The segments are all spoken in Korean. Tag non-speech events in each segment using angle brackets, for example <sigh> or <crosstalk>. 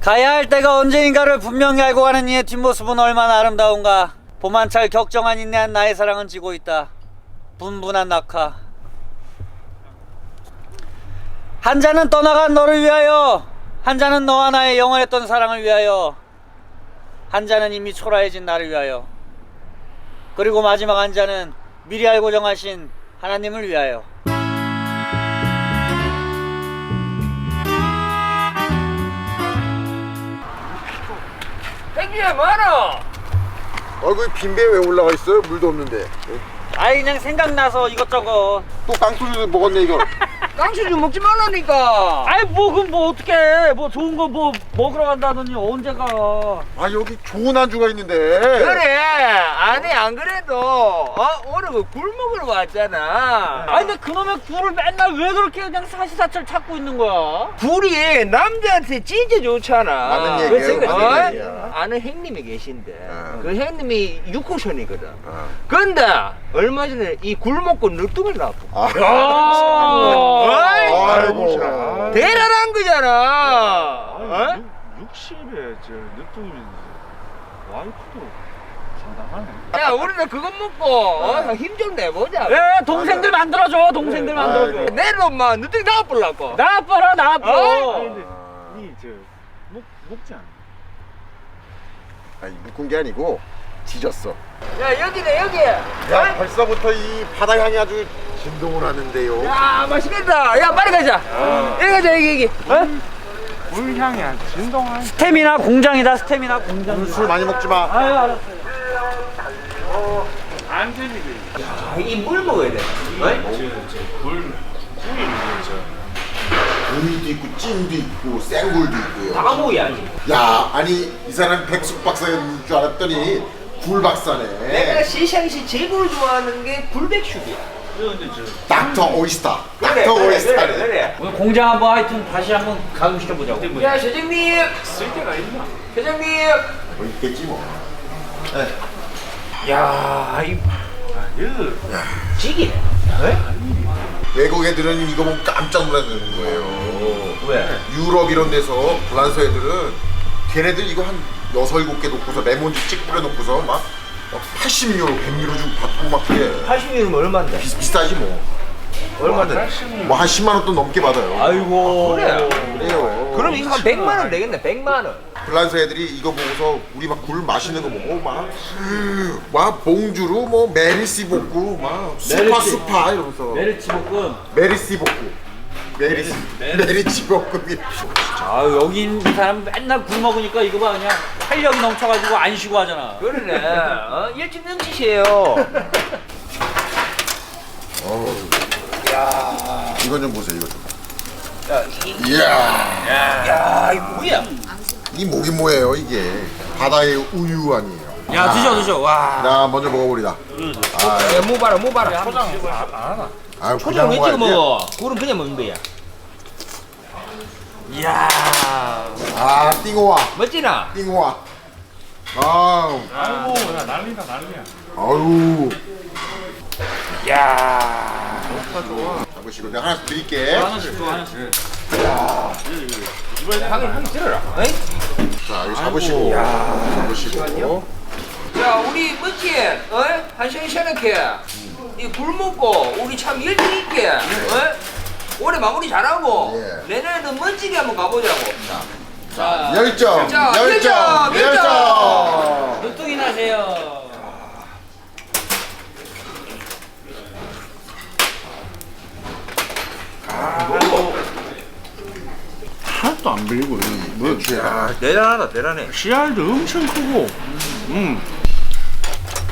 가야 할 때가 언제인가를 분명히 알고 가는 이의 뒷모습은 얼마나 아름다운가. 봄한철 격정한 인내한 나의 사랑은 지고 있다. 분분한 낙하. 한 잔은 떠나간 너를 위하여. 한 잔은 너와 나의 영원했던 사랑을 위하여. 한 잔은 이미 초라해진 나를 위하여. 그리고 마지막 한 잔은 미리 알고 정하신 하나님을 위하여. 땡기야 뭐하노? 얼굴 빈배 왜 올라가 있어요? 물도 없는데. 아이 그냥 생각나서 이것저것. 또 깡소리도 먹었네 이거. 깡소주 먹지 말라니까 아이 뭐 그럼 뭐 어떡해 뭐 좋은 거 뭐 먹으러 간다더니 언제 가 아 여기 좋은 안주가 있는데. 그래 아니 안 그래도 어? 오늘 그 굴 먹으러 왔잖아 아니 근데 그놈의 굴을 맨날 왜 그렇게 그냥 사시사철 찾고 있는 거야 굴이 남자한테 진짜 좋잖아 맞는 얘기예요, 그래서 그- 맞는 어? 얘기야. 아는 형님이 계신데 어. 그 형님이 6호선이거든 아. 근데 얼마 전에 이굴 먹고 늦둥을 나왔고 아. 아 아이고. 대단한 거잖아 어? 60에 저 늦둥이 와이프도 상당하네. 야 우리는 그거 먹고 어? 힘좀 내보자 예, 동생들 만들어줘 동생들 만들어줘 내일 엄마 늦둥이 나와보려고 나빠라 나빠 어? 아니 근데 니저 먹 먹지 않아. 아니 묶은 게 아니고 뒤졌어. 야 여기네 여기 야 벌써부터 이 바다 향이 아주 진동을 하는데요. 야 맛있겠다 야 빨리 가자 여기 가자 여기 여기 어? 물향이 한 진동한. 스태미나 공장이다 스태미나 공장 술 많이 먹지 마. 아유 알았어 안전이 돼. 이물 먹어야 돼 저저굴 굴이 저 우리도 있고 찜도 있고 생굴도 있고요. 다 먹어야지 야 아니 이 사람 백숙 박사인 줄 알았더니 굴 내가 박사네. 시샹시 제일 좋아하는 게 굴백숙이야 닥터 오이스타. 그래 닥터 오이스타네. 그래 오늘 공장 한번 하여튼 다시 한번 가동시켜보자고 야 사장님 쓸데가 있나? 사장님 뭐 있겠지 뭐. 야이 아 여기 지기네 외국 애들은 이거 보면 깜짝 놀라는 거예요. 왜? 유럽 이런 데서 프랑스 애들은 걔네들 이거 한 여섯 일곱 개 놓고서 레몬즙 찍 뿌려 놓고서 막 80유로, 100유로 주고 받고 막 그래. 80이면 얼마인데? 비, 비싸지 뭐. 얼마인데? 뭐한 10만 원돈 넘게 받아요. 아이고 그래 그래요. 그럼 이거 한 100만 원 되겠네 100만 원 프랑스 애들이 이거 보고서 우리 막굴 마시는 거 보고 막, 막 봉주로 뭐 메리시 볶고 막 수파. 수파 이러면서 메르치 볶음 메리시 볶고 메리시 메리치 볶음이. 아 여기 있는 사람 맨날 굴 먹으니까 이거 봐 그냥 활력이 넘쳐가지고 안 쉬고 하잖아. 그러네. 어? 일찍 넘치세요. 이건 좀 보세요 이거 좀. 야, 이, 이야. 야, 이거 뭐야? 이 목이 뭐예요 이게? 바다의 우유 아니에요. 야 드셔 드셔. 와. 자 먼저 먹어보리다. 아, 야, 뭐 봐라, 뭐 봐라. 아유 초장 왜 찍어. 먹어? 굴은 그냥 먹는 거야. 이야 아 띵호와 멋지나? 띵호와. 아우 아이고 야 난리다 난리야. 아유. 야 잡으시고 내가 하나씩 드릴게. 하나씩 또 하나씩 방에 한 들어라. 어이? 자 여기 잡으시고 잡으시고. 야, 우리 멋지, 어? 한 시원시원하게. 이굴 먹고, 우리 참 열정 있게, 어? 올해 마무리 잘하고, 예. 내년에도 멋지게 한번 가보자고. 자, 열정 자, 열정 열정, 열정. 눈뚱이 나세요 하나도 안 밀고 뭐야 대단하다, 대단해. 씨알도 엄청 크고. 음.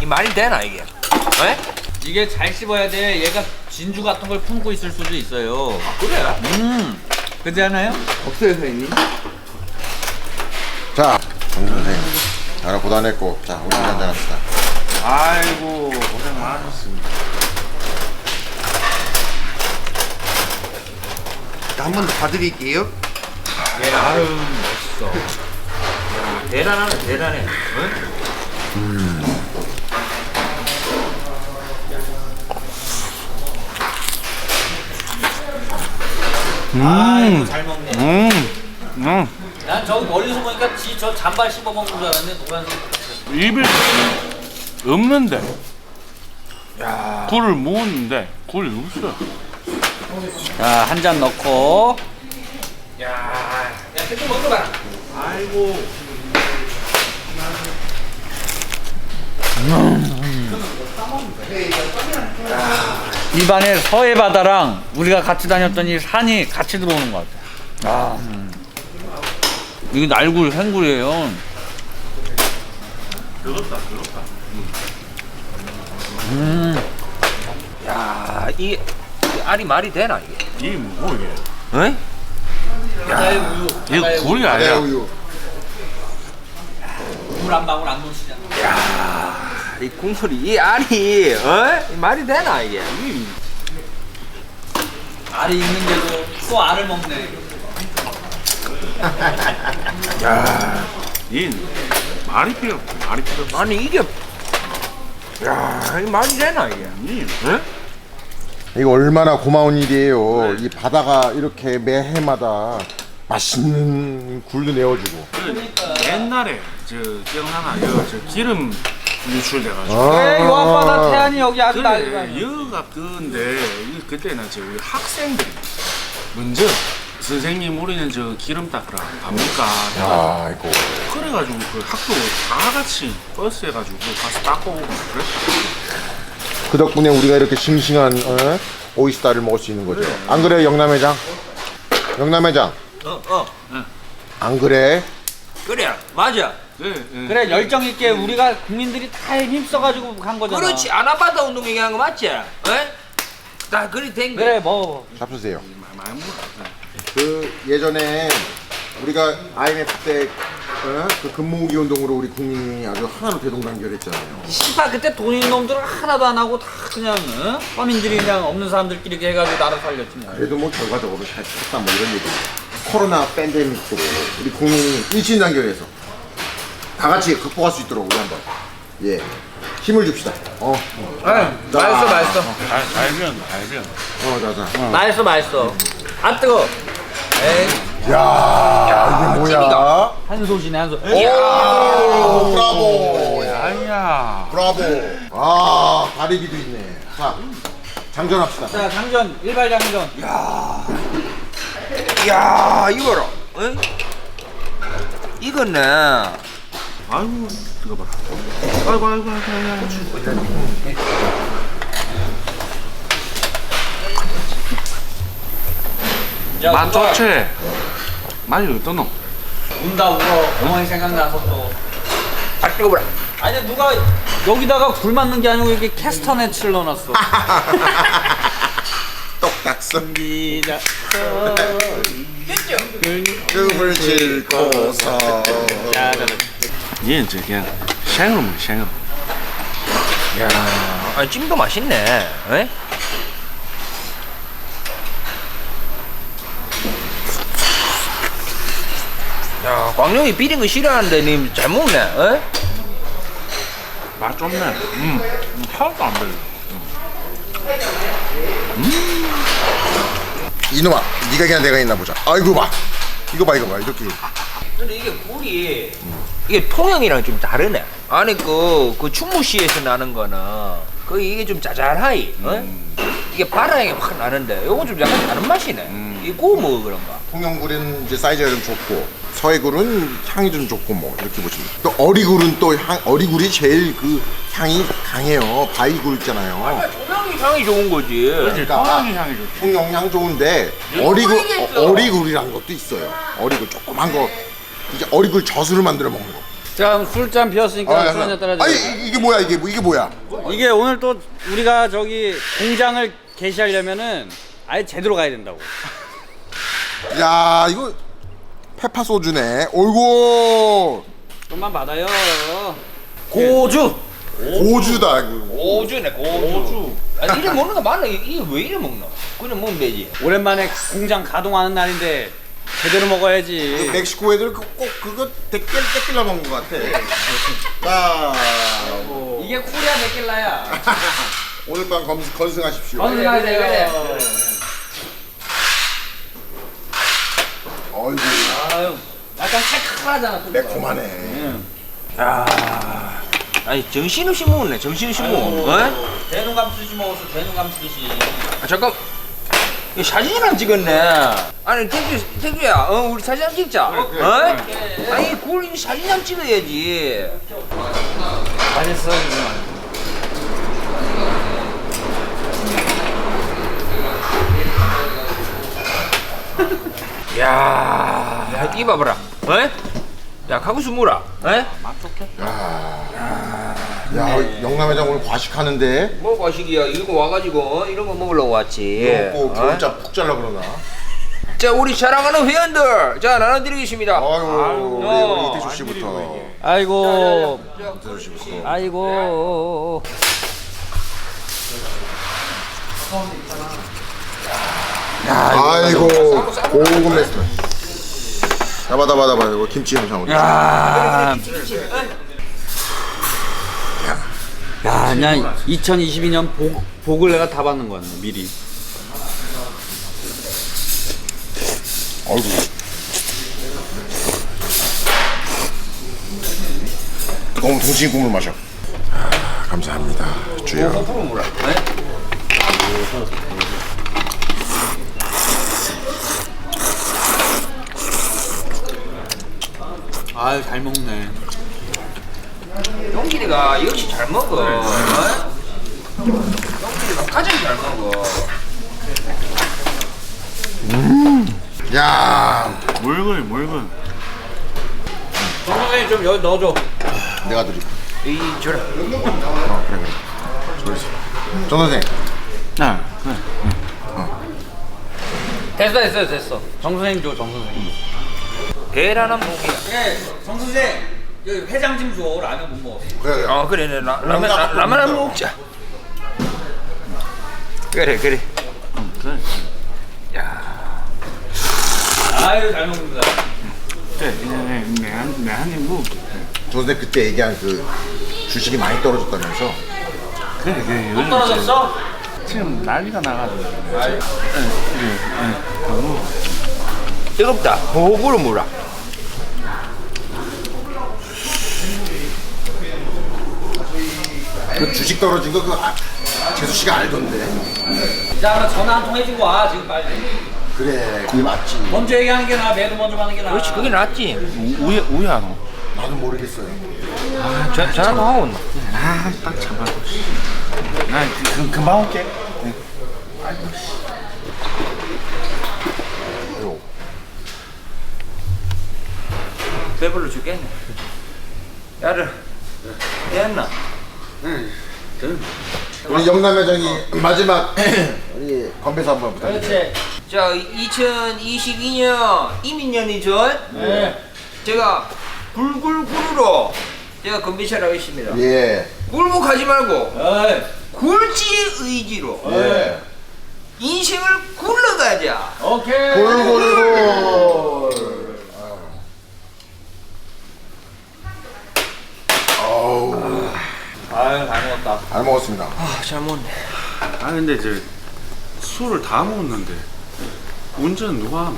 이 말이 되나, 이게? 어? 이게 잘 씹어야 돼 얘가 진주 같은 걸 품고 있을 수도 있어요 그래? 음 그렇지 않아요? 없어요, 선생님. 자, 정 선생. 하나 고단했고, 자, 우리 한잔 합시다. 아이고 고생 많으셨습니다. 한 번 더 봐드릴게요. 예, 아유, 멋있어. 야, 대단하네, 대단해. 응? 아 이거 잘 먹네 음. 음. 난난 저기 멀리서 보니까 지 저 잔발 씹어 먹는 줄 알았는데 노란색. 입에 없는데. 굴을 모았는데 굴이 없어. 자, 한 잔 넣고. 야, 야, 그좀 먹어봐. 입안에 서해 바다랑 우리가 같이 다녔던 이 산이 같이 들어오는 것 같아. 아, 음. 이게 날굴, 생굴이에요. 들었다 들었다. 야, 이, 이 알이 말이 되나 이게? 이게 뭐 이게? 어? 바다의 우유. 이게 굴이 네, 아니야. 우유. 물 한 방울 안 놓으시잖아. 이 국물이 이 알이 어? 이 말이 되나 이게? 알이 있는데도 또 알을 먹네. <laughs> 이 말이 필요 없어. 말이 필요 없어. 아니 이게 야, 이 말이 되나 이게? 이 어? 이거 얼마나 고마운 일이에요. 이 바다가 이렇게 매 해마다 맛있는 굴도 내어주고. 옛날에 저 기억나나? 여, 저 기름 유출돼가지고. 아. 왜요 앞바다 태안이 여기 아주 난리가 그래 아니야. 여가 그건데 이- 그때는 저 학생들이 먼저 선생님 우리는 저 기름 닦으라 갑니까? 아이고. 그래가지고 그 학교 다 같이 버스 해가지고 가서 닦고 오고 그랬어. 그 덕분에 우리가 이렇게 싱싱한 어? 오이스타를 먹을 수 있는 거죠. 안 그래요, 영남회장? 영남회장, 어, 어. 안 그래? 그래, 맞아. 네, 네. 그래 열정 있게 우리가 국민들이 다 힘써가지고 간 거잖아. 그렇지, 아나바다 운동 얘기한 거 맞지? 어? 다 그리 된 거. 그래 뭐 잡수세요. 네. 그 예전에 우리가 IMF 때 어? 그 근무기 운동으로 우리 국민이 아주 하나로 대동단결했잖아요. 씨발 그때 돈 있는 놈들은 하나도 안 하고 다 그냥 어? 서민들이 그냥 없는 사람들끼리 이렇게 해가지고 나라 살렸지 뭐. 그래도 뭐 결과적으로 잘 했다 뭐 이런 얘기. 코로나 팬데믹도 우리 국민이 일신단결해서 다 같이 극복할 수 있도록 우리 한번 예 힘을 줍시다. 어, 아, 맛있어, 맛있어. 달, 달면, 달면. 어, 자자. 맛있어 맛있어. 안 뜨거. 에이 야, 이게 뭐야? 한솥이네 한솥. 오, 브라보. 아야. 브라보. 아, 가리비도 있네. 자, 장전합시다. 자 장전 일발 장전. 야, 이거라. 어? 이거는 아이고, 이거 봐라. 아이고, 아이고, 아이고, 아이고. 야, 맛 누가 좋지? 맛이 어떠노? 운다 울어. 어머니 생각나서 또. 다 찍어보라. 아니 누가 여기다가 굴 맞는 게 아니고 이렇게 캐스터 넷을 넣어놨어. 똑딱선 기자. 급을 싣고서 얘는 저 그냥 생으로 먹어, 생으로. 야, 아, 찜도 맛있네. 어? 야, 광룡이 비린 거 싫어하는데 님 잘 먹네. 어? 맛 좋네. 음, 음, 하나도 안 별로. 이놈아, 네가 그냥 내가 있나 보자. 아이고 봐, 이거 봐, 이거 봐, 이렇게. 근데 이게 굴이 이게 통영이랑 좀 다르네. 아니 그, 그 충무시에서 나는 거는 그 이게 좀 짜잘하이. 어? 이게 바다향이 확 나는데 요건 좀 약간 다른 맛이네. 이 구워 먹어 그런가? 통영굴은 이제 사이즈가 좀 좋고 서해굴은 향이 좀 좋고 뭐 이렇게 보시면 또 어리굴은 또 향, 어리굴이 제일 그 향이 강해요. 바위굴 있잖아요. 통영이 향이 좋은 거지. 그렇지, 그러니까 통영이 향이 좋지. 통영향 좋은데 어리굴 어, 어리굴이란 것도 있어요. 어리굴 조그만 거 이제 어리굴 젖으로 만들어 먹는 거. 자 술잔 비었으니까 술 한잔 따라줘. 아니 이- 이게 뭐야 이게 뭐 이게 뭐야? 이게 오늘 또 우리가 저기 공장을 개시하려면은 아예 제대로 가야 된다고. 야 이거 페파 소주네. 어이구 좀만 받아요. 고주. 고주다 이거. 고주네 고주. 아, 이래 먹는 거 맞나? 이게 왜 이래 먹나? 그냥 먹으면 되지. 오랜만에 공장 가동하는 날인데 제대로 먹어야지. 멕시코 애들 그- 꼭 그거 데낄 데낄라 먹는 것 같아. 자 이게 쿠리아 데킬라야. <laughs> 오늘 밤 검, 건승하십시오. 건승하세요. 그래, 어이구. 아유, 약간 칼칼하잖아. 또. 매콤하네. 아니 정신없이 먹었네 정신없이 먹어 어? 대눈 감수듯이 먹었어. 대눈 감수듯이. 아, 잠깐 이 사진 안 찍었네. 아니 태주 태주야 어 우리 사진 한 찍자. 어? 아니 그걸 이 사진 한 찍어야지. 잘했어. 야, 야 이 봐봐라. 어? 야 가구수 뭐라 어? 야, 영남회장 오늘 과식하는데. 뭐 과식이야 이거 와가지고 어? 이런 거 먹으려고 왔지 꼭 어? 겨울자 푹 잘라 그러나. 자 우리 사랑하는 회원들 자 나눠드리겠습니다 아유, 우리, 어. 우리 이태수 씨부터. 아이고. 이태수 씨부터. 아이고. 아이고, 고급 레스토 잡아, 잡아, 잡아. 이거 김치 영상으로. 야. 야, 그냥 2022년 복, 복을 내가 다 받는 거야, 미리. 아이고. 뜨거운 동치미 국물 마셔. 아, 감사합니다. 주여. 어? 아유, 잘 먹네. 용길이가 역시 잘 먹어 어? 용길이가 가장 잘 먹어 야, 물건 물건. 정 선생님 좀 여기 넣어줘. 내가 드릴게. 이 저라 어, 그래, 그래. 저기서. 정 선생. 아 그래. 됐어, 됐어, 됐어. 정 선생님 줘, 정 선생님. 계란한 무기야 예, 정 선생. 여기 회장 좀 줘. 라면 못 먹었어. 그래, 그래. 어 그래 라, 라면 라, 라면 한번 먹자 그래 그래 그래. 아유, 잘 먹는다. 그래. 내한 내한입 먹을게. 정 선생 그때 얘기한 그 주식이 많이 떨어졌다면서. 그래 그래. 못 떨어졌어? 지금 난리가 나가지고. 뜨겁다 호흡으로 물어 그 주식 떨어진 거그 아, 재수 씨가 알던데. 자, 그럼 전화 한 통 해주고 와, 지금 빨리. 그래, 그게 맞지. 먼저 얘기하는 게 나아, 매도 먼저 하는 게 나아. 그렇지 그게 낫지 우- 우야 우야노. 나도 모르겠어요. 전, 전화도 하고 온다 아딱 잡아. 나 그, 금방 올게. 아이고. 배불러 죽겠네 야를 됐나 우리 영남 회장이 마지막 우리 건배사 한번 부탁드립니다. 그렇지. 자 2022년 이민년이죠 네. 제가 굴굴굴로 제가 건배차를 하겠습니다 예, 굴복하지 말고 어이. 굴지의 의지로 예. 인생을 굴러가자 오케이. 골골골. 잘. 잘 먹었습니다. 아 잘 먹네 아 근데 저 술을 다 먹었는데 운전 누가 하나?